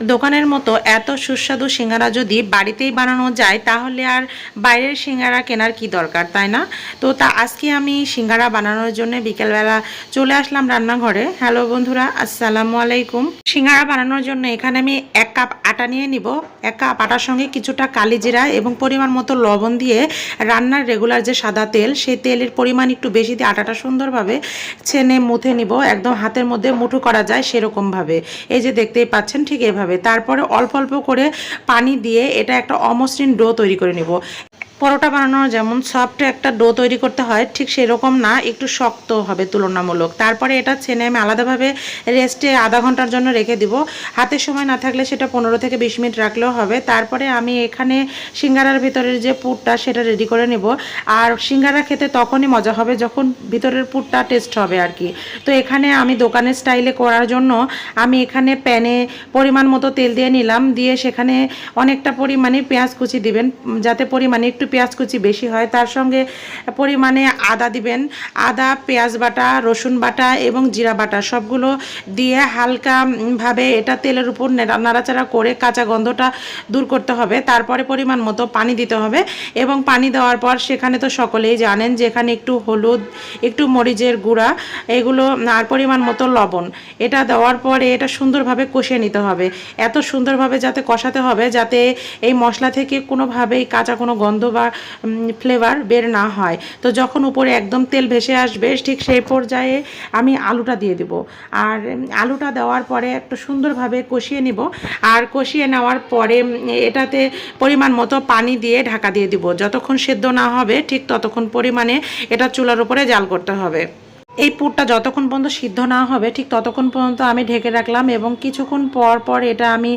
দোকানের মতো এত সুস্বাদু সিঙ্গারা যদি বাড়িতেই বানানো যায়, তাহলে আর বাইরের সিঙ্গারা কেনার কি দরকার, তাই না? তো তা আজকে আমি সিঙ্গারা বানানোর জন্য বিকেলবেলা চলে আসলাম রান্নাঘরে। হ্যালো বন্ধুরা, আসসালামু আলাইকুম। সিঙ্গারা বানানোর জন্য এখানে আমি এক কাপ আটা নিয়ে নিব। এক কাপ আটার সঙ্গে কিছুটা কালি জিরা এবং পরিমাণ মতো লবণ দিয়ে রান্নার রেগুলার যে সাদা তেল, সেই তেলের পরিমাণ একটু বেশি দিয়ে আটাটা সুন্দরভাবে ছেনে মুথে নিব। একদম হাতের মধ্যে মুঠো করা যায় সেরকমভাবে। এই যে দেখতেই পাচ্ছেন, ঠিক এভাবে তারপরে অল্প অল্প করে পানি দিয়ে এটা একটা অমসৃণ ডো তৈরি করে নিব। পরোটা বানানোর যেমন সফট একটা ডো তৈরি করতে হয়, ঠিক সেরকম না, একটু শক্ত হবে তুলনামূলক। তারপরে এটা ছেনে আমি আলাদাভাবে রেস্টে আধা ঘণ্টার জন্য রেখে দিব। হাতে সময় না থাকলে সেটা পনেরো থেকে বিশ মিনিট রাখলেও হবে। তারপরে আমি এখানে সিঙ্গারার ভিতরের যে পুরটা, সেটা রেডি করে নেব। আর সিঙ্গারা খেতে তখনই মজা হবে যখন ভিতরের পুরটা টেস্ট হবে আর কি। তো এখানে আমি দোকানের স্টাইলে করার জন্য আমি এখানে প্যানে পরিমাণ মতো তেল দিয়ে নিলাম। দিয়ে সেখানে অনেকটা পরিমাণে পেঁয়াজ কুচি দিবেন, যাতে পরিমাণে একটু পেঁয়াজ কুচি বেশি হয় তার সঙ্গে পরিমাণে আদা দিবেন। আদা পেঁয়াজ বাটা রসুন বাটা এবং জিরা বাটা সবগুলো দিয়ে হালকা উম, ভাবে এটা তেলের উপর নাড়াচাড়া করে কাঁচা গন্ধটা দূর করতে হবে। তারপরে পরিমাণ মতো পানি দিতে হবে এবং পানি দেওয়ার পর সেখানে তো সকলেই জানেন যে এখানে একটু হলুদ একটু মরিচের গুঁড়া এগুলো আর পরিমাণ মতো লবণ। এটা দেওয়ার পরে এটা সুন্দরভাবে কষিয়ে নিতে হবে। এত সুন্দরভাবে যাতে কষাতে হবে যাতে এই মশলা থেকে কোনোভাবেই কাঁচা কোনো গন্ধ বা ফ্লেভার বের না হয়। তো যখন উপরে একদম তেল ভেসে আসবে, ঠিক সেই পর্যায়ে আমি আলুটা দিয়ে দিব। আর আলুটা দেওয়ার পরে একটু সুন্দরভাবে কষিয়ে নিব। আর কষিয়ে নেওয়ার পরে এটাতে পরিমাণ মতো পানি দিয়ে ঢাকা দিয়ে দিব। যতক্ষণ সেদ্ধ না হবে, ঠিক ততক্ষণ পরিমাণে এটা চুলার উপরে জাল করতে হবে। এই পুরটা যতক্ষণ পর্যন্ত সিদ্ধ না হবে, ঠিক ততক্ষণ পর্যন্ত আমি ঢেকে রাখলাম এবং কিছুক্ষণ পর পর এটা আমি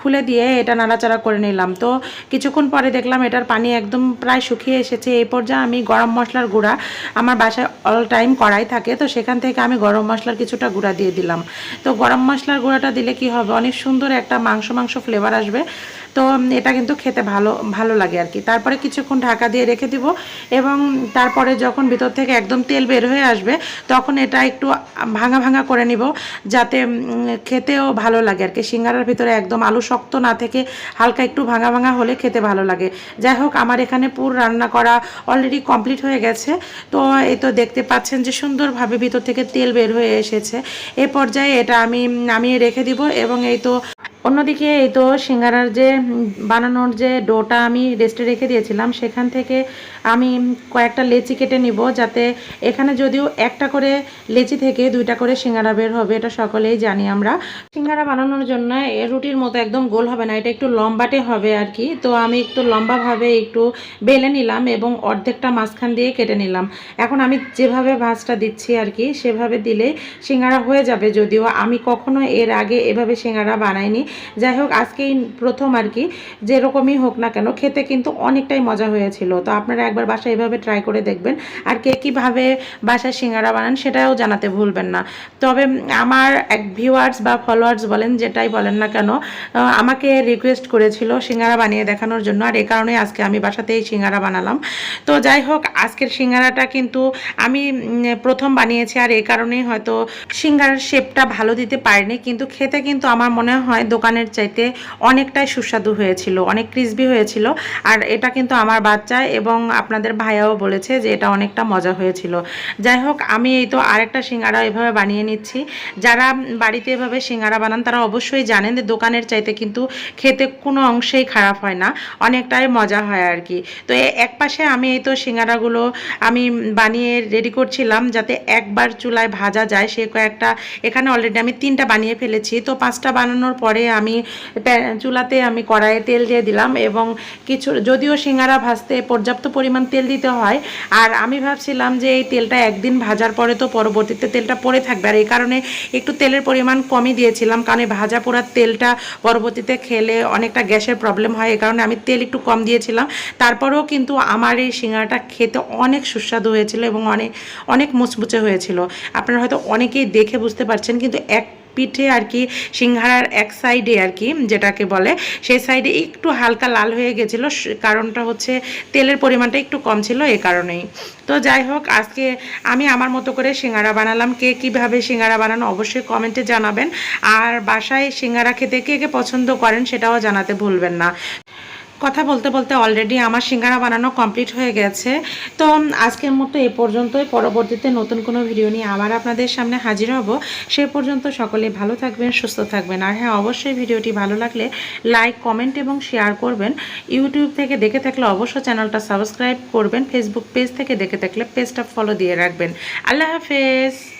খুলে দিয়ে এটা নাড়াচাড়া করে নিলাম। তো কিছুক্ষণ পরে দেখলাম এটার পানি একদম প্রায় শুকিয়ে এসেছে। এই পর্যায়ে আমি গরম মশলার গুঁড়া আমার বাসায় অল টাইম কড়াই থাকে, তো সেখান থেকে আমি গরম মশলার কিছুটা গুঁড়া দিয়ে দিলাম। তো গরম মশলার গুঁড়াটা দিলে কি হবে? অনেক সুন্দর একটা মাংস মাংস ফ্লেভার আসবে। তো এটা কিন্তু খেতে ভালো ভালো লাগে আর কি তারপরে কিছুক্ষণ ঢাকা দিয়ে রেখে দিব এবং তারপরে যখন ভিতর থেকে একদম তেল বের হয়ে আসবে, তখন এটা একটু ভাঙা ভাঙা করে নিব যাতে খেতেও ভালো লাগে আর কি সিঙ্গারার ভিতরে একদম আলু শক্ত না থেকে হালকা একটু ভাঙা ভাঙা হলে খেতে ভালো লাগে। যাই হোক, আমার এখানে পুর রান্না করা অলরেডি কমপ্লিট হয়ে গেছে। তো, এই তো দেখতে পাচ্ছেন যে সুন্দরভাবে ভিতর থেকে তেল বের হয়ে এসেছে। এ পর্যায়ে এটা আমি নামিয়ে রেখে দিব এবং এই তো অন্যদিকে এই তো সিঙ্গারার যে বানানোর যে ডোটা আমি রেস্টে রেখে দিয়েছিলাম, সেখান থেকে আমি কয়েকটা লেচি কেটে নিব যাতে এখানে যদিও একটা করে লেচি থেকে দুইটা করে সিঙ্গারা বের হবে, এটা সকলেই জানি আমরা। সিঙ্গারা বানানোর জন্য রুটির মতো একদম গোল হবে না, এটা একটু লম্বাটে হবে আর কি। তো আমি একটু লম্বাভাবে একটু বেলে নিলাম এবং অর্ধেকটা মাঝখান দিয়ে কেটে নিলাম। এখন আমি যেভাবে ভাঁজটা দিচ্ছি আর কি, সেভাবে দিলে সিঙ্গারা হয়ে যাবে, যদিও আমি কখনো এর আগে এভাবে সিঙ্গারা বানাইনি। যাই হোক, আজকেই প্রথম আর কি যেরকমই হোক না কেন, খেতে কিন্তু অনেকটাই মজা হয়েছিল। তো আপনারা একবার বাসায় এভাবে ট্রাই করে দেখবেন। আর কে কীভাবে বাসায় সিঙ্গারা বানান সেটাও জানাতে ভুলবেন না। তবে আমার এক ভিউয়ার্স বা ফলোয়ার্স বলেন, যেটাই বলেন না কেন আমাকে রিকোয়েস্ট করেছিল সিঙ্গারা বানিয়ে দেখানোর জন্য। আর এ কারণে আজকে আমি বাসাতেই সিঙ্গারা বানালাম। তো যাই হোক, আজকের সিঙ্গারাটা কিন্তু আমি প্রথম বানিয়েছি। আর এই কারণেই হয়তো সিঙ্গারার শেপটা ভালো দিতে পারিনি। কিন্তু খেতে কিন্তু আমার মনে হয় দোকানের চাইতে অনেকটাই সুস্বাদু হয়েছিল, অনেক ক্রিসপি হয়েছিল। আর এটা কিন্তু আমার বাচ্চা এবং আপনাদের ভাইয়াও বলেছে যে এটা অনেকটা মজা হয়েছিল। যাই হোক, আমি এই তো আরেকটা সিঙ্গারা এভাবে বানিয়ে নিচ্ছি। যারা বাড়িতে এভাবে সিঙ্গারা বানান, তারা অবশ্যই জানেন যে দোকানের চাইতে কিন্তু খেতে কোনো অংশেই খারাপ হয় না, অনেকটাই মজা হয় আর কি। তো এক পাশে আমি এই তো সিঙ্গারাগুলো আমি বানিয়ে রেডি করছিলাম যাতে একবার চুলায় ভাজা যায়, সে কয়েকটা, এখানে অলরেডি আমি তিনটা বানিয়ে ফেলেছি। তো পাঁচটা বানানোর পরে আমি চুলাতে আমি কড়াইয়ে তেল দিয়ে দিলাম এবং কিছু, যদিও সিঙ্গারা ভাজতে পর্যাপ্ত পরিমাণ তেল দিতে হয়, আর আমি ভাবছিলাম যে এই তেলটা একদিন ভাজার পরে তো পরবর্তীতে তেলটা পড়ে থাকবে, আর এই কারণে একটু তেলের পরিমাণ কমই দিয়েছিলাম, কারণ এই ভাজা পোড়ার তেলটা পরবর্তীতে খেলে অনেকটা গ্যাসের প্রবলেম হয়, এই কারণে আমি তেল একটু কম দিয়েছিলাম। তারপরেও কিন্তু আমার এই সিঙ্গারাটা খেতে অনেক সুস্বাদু হয়েছিল এবং অনেক অনেক মুচমুচে হয়েছিল। আপনারা হয়তো অনেকেই দেখে বুঝতে পারছেন, কিন্তু এক পিঠে আর কি সিংহারার এক সাইডে আর কি যেটাকে বলে, সেই সাইডে একটু হালকা লাল হয়ে গেছিল কারণটা হচ্ছে তেলের পরিমাণটা একটু কম ছিল এ কারণেই। তো যাই হোক, আজকে আমি আমার মতো করে সিঙ্গারা বানালাম। কে কীভাবে সিঙ্গারা বানানো অবশ্যই কমেন্টে জানাবেন। আর বাসায় সিঙ্গারা খেতে কে কে পছন্দ করেন সেটাও জানাতে ভুলবেন না। কথা বলতে বলতে অলরেডি আমার সিঙ্গারা বানানো কমপ্লিট হয়ে গেছে। তো আজকের মতো এ পর্যন্তই। পরবর্তীতে নতুন কোনো ভিডিও নিয়ে আবার আপনাদের সামনে হাজির হব। সে পর্যন্ত সকলে ভালো থাকবেন, সুস্থ থাকবেন। আর হ্যাঁ অবশ্যই ভিডিওটি ভালো লাগলে লাইক কমেন্ট এবং শেয়ার করবেন। ইউটিউব থেকে দেখে থাকলে অবশ্যই চ্যানেলটা সাবস্ক্রাইব করবেন। ফেসবুক পেজ থেকে দেখে থাকলে পেজটা ফলো দিয়ে রাখবেন। আল্লাহ হাফেজ।